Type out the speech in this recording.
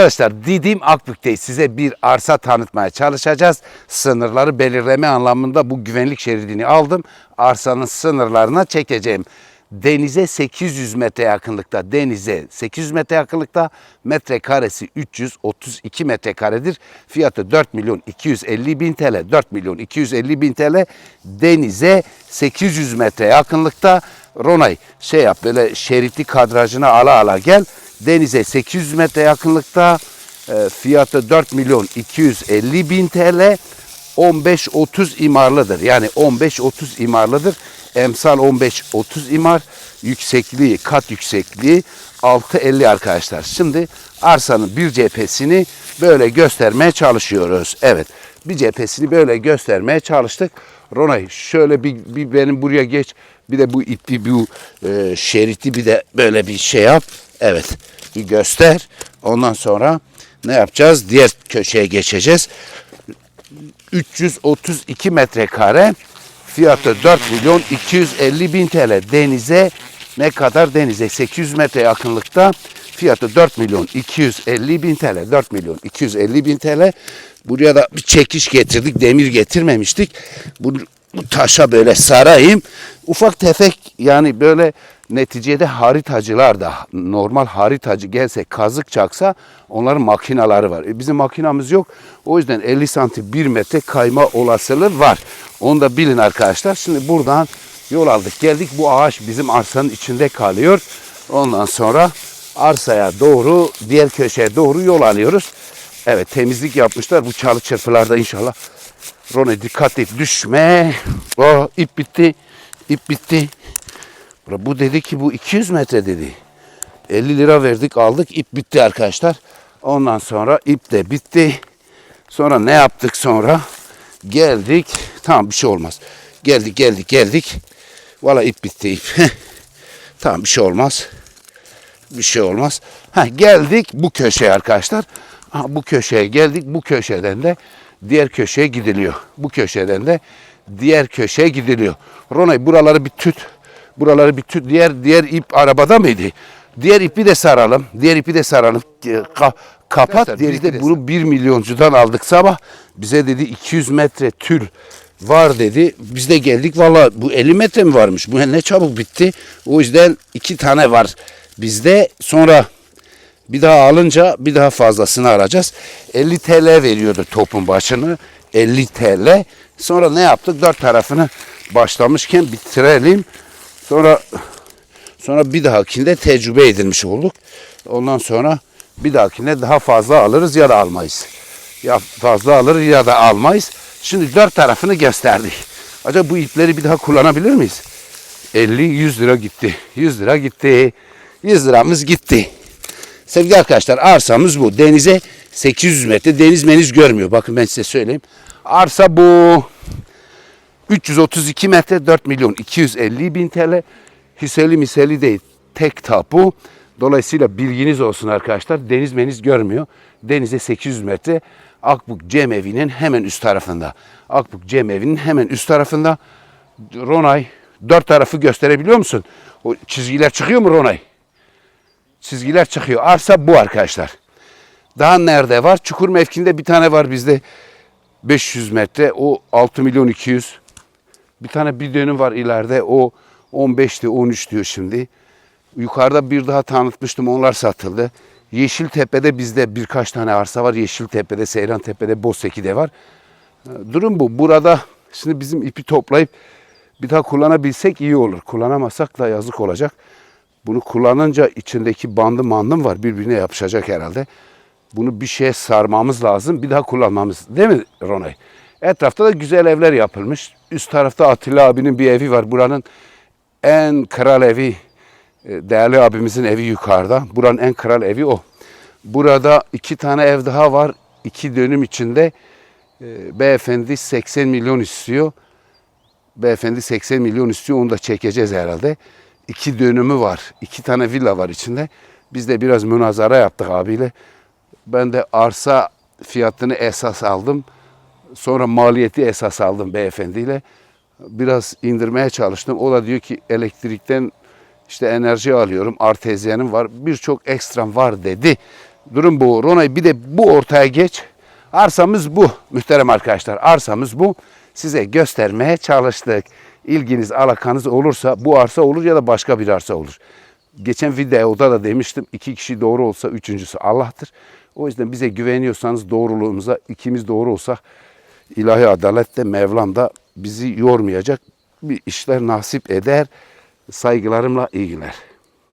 Arkadaşlar Didim Akbük'teyiz. Size bir arsa tanıtmaya çalışacağız. Sınırları belirleme anlamında bu güvenlik şeridini aldım. Arsanın sınırlarına çekeceğim. Denize 800 metre yakınlıkta, denize 800 metre yakınlıkta, metrekaresi 332 metrekaredir. Fiyatı 4 milyon 250 bin TL, 4 milyon 250 bin TL. Denize 800 metre yakınlıkta. Ronay şey yap böyle şeritli kadrajına ala ala gel. Denize 800 metre yakınlıkta, e, fiyatı 4 milyon 250 bin TL. 15-30 imarlıdır. Yani 15-30 imarlıdır. Emsal 15-30 imar. Yüksekliği, kat yüksekliği 6.50 arkadaşlar. Şimdi arsanın bir cephesini böyle göstermeye çalışıyoruz. Evet. Bir cephesini böyle göstermeye çalıştık. Ronay şöyle bir, bir benim buraya geç. Bir de bu ipi, bu e, şeriti bir de böyle bir şey yap. Evet. Bir göster. Ondan sonra ne yapacağız? Diğer köşeye geçeceğiz. 332 metrekare fiyatı 4 milyon 250 bin TL denize ne kadar? Denize 800 metre yakınlıkta. Fiyatı 4 milyon 250 bin TL 4 milyon 250 bin TL buraya da bir çekiş getirdik demir getirmemiştik. Bu, bu taşa böyle sarayım. Ufak tefek yani böyle neticede haritacılar da normal haritacı gelse kazık çaksa onların makinaları var. E bizim makinamız yok. O yüzden 50 santim 1 metre kayma olasılığı var. Onu da bilin arkadaşlar. Şimdi buradan yol aldık. Geldik bu ağaç bizim arsanın içinde kalıyor. Ondan sonra arsaya doğru diğer köşeye doğru yol alıyoruz. Evet temizlik yapmışlar. Bu çalı çırpılarda inşallah. Rone dikkat et düşme. O ip bitti. İp bitti. Bu dedi ki bu 200 metre dedi. 50 lira verdik aldık ip bitti arkadaşlar. Ondan sonra ip de bitti. Sonra ne yaptık sonra? Geldik. Tamam bir şey olmaz. Geldik geldik geldik. Valla ip bitti ip. tamam bir şey olmaz. Bir şey olmaz. Ha geldik bu köşeye arkadaşlar. Ha, bu köşeye geldik. Bu köşeden de diğer köşeye gidiliyor. Bu köşeden de diğer köşeye gidiliyor. Ronay buraları bir tüt. Buraları bir tüt. Diğer diğer ip arabada mıydı? Diğer ipi de saralım. Diğer ipi de saralım. Ka- kapat. Arkadaşlar, Diğer biz de de bunu 1 milyoncudan aldık sabah. Bize dedi 200 metre tül var dedi. Biz de geldik valla bu 50 metre mi varmış? Bu ne çabuk bitti. O yüzden iki tane var bizde. Sonra bir daha alınca bir daha fazlasını alacağız. 50 TL veriyordu topun başını. 50 TL. Sonra ne yaptık? Dört tarafını başlamışken bitirelim. Sonra sonra bir dahakinde tecrübe edilmiş olduk. Ondan sonra bir dahakine daha fazla alırız ya da almayız. Ya fazla alırız ya da almayız. Şimdi dört tarafını gösterdik. Acaba bu ipleri bir daha kullanabilir miyiz? 50-100 lira gitti. 100 lira gitti. 100 liramız gitti. Sevgili arkadaşlar arsamız bu. Denize 800 metre. Deniz meniz görmüyor. Bakın ben size söyleyeyim. Arsa bu. 332 metre 4 milyon 250 bin TL. Hisseli miseli değil. Tek tapu. Dolayısıyla bilginiz olsun arkadaşlar. Deniz meniz görmüyor. Denize 800 metre. Akbuk Cemevi'nin hemen üst tarafında. Akbuk Cemevi'nin hemen üst tarafında. Ronay dört tarafı gösterebiliyor musun? O çizgiler çıkıyor mu Ronay? çizgiler çıkıyor. Arsa bu arkadaşlar. Daha nerede var? Çukur mevkinde bir tane var bizde. 500 metre. O 6 milyon 200. Bir tane bir dönüm var ileride. O 15'ti 13 diyor şimdi. Yukarıda bir daha tanıtmıştım. Onlar satıldı. Yeşiltepe'de bizde birkaç tane arsa var. Yeşiltepe'de, Seyrantepe'de, Bozteki'de var. Durum bu. Burada şimdi bizim ipi toplayıp bir daha kullanabilsek iyi olur. Kullanamazsak da yazık olacak. Bunu kullanınca içindeki bandı mandım var. Birbirine yapışacak herhalde. Bunu bir şeye sarmamız lazım. Bir daha kullanmamız. Değil mi Ronay? Etrafta da güzel evler yapılmış. Üst tarafta Atilla abinin bir evi var. Buranın en kral evi. e, Değerli abimizin evi yukarıda. Buranın en kral evi o. Burada iki tane ev daha var. İki dönüm içinde. E, Beyefendi 80 milyon istiyor. Beyefendi 80 milyon istiyor. Onu da çekeceğiz herhalde. İki dönümü var. iki tane villa var içinde. Biz de biraz münazara yaptık abiyle. Ben de arsa fiyatını esas aldım. Sonra maliyeti esas aldım beyefendiyle. Biraz indirmeye çalıştım. O da diyor ki elektrikten işte enerji alıyorum. Artezyenim var. Birçok ekstram var dedi. Durum bu. Ronay bir de bu ortaya geç. Arsamız bu muhterem arkadaşlar. Arsamız bu. Size göstermeye çalıştık. İlginiz, alakanız olursa bu arsa olur ya da başka bir arsa olur. Geçen videoda da demiştim iki kişi doğru olsa üçüncüsü Allah'tır. O yüzden bize güveniyorsanız doğruluğumuza ikimiz doğru olsak ilahi adalette Mevlam da bizi yormayacak bir işler nasip eder. Saygılarımla iyi günler.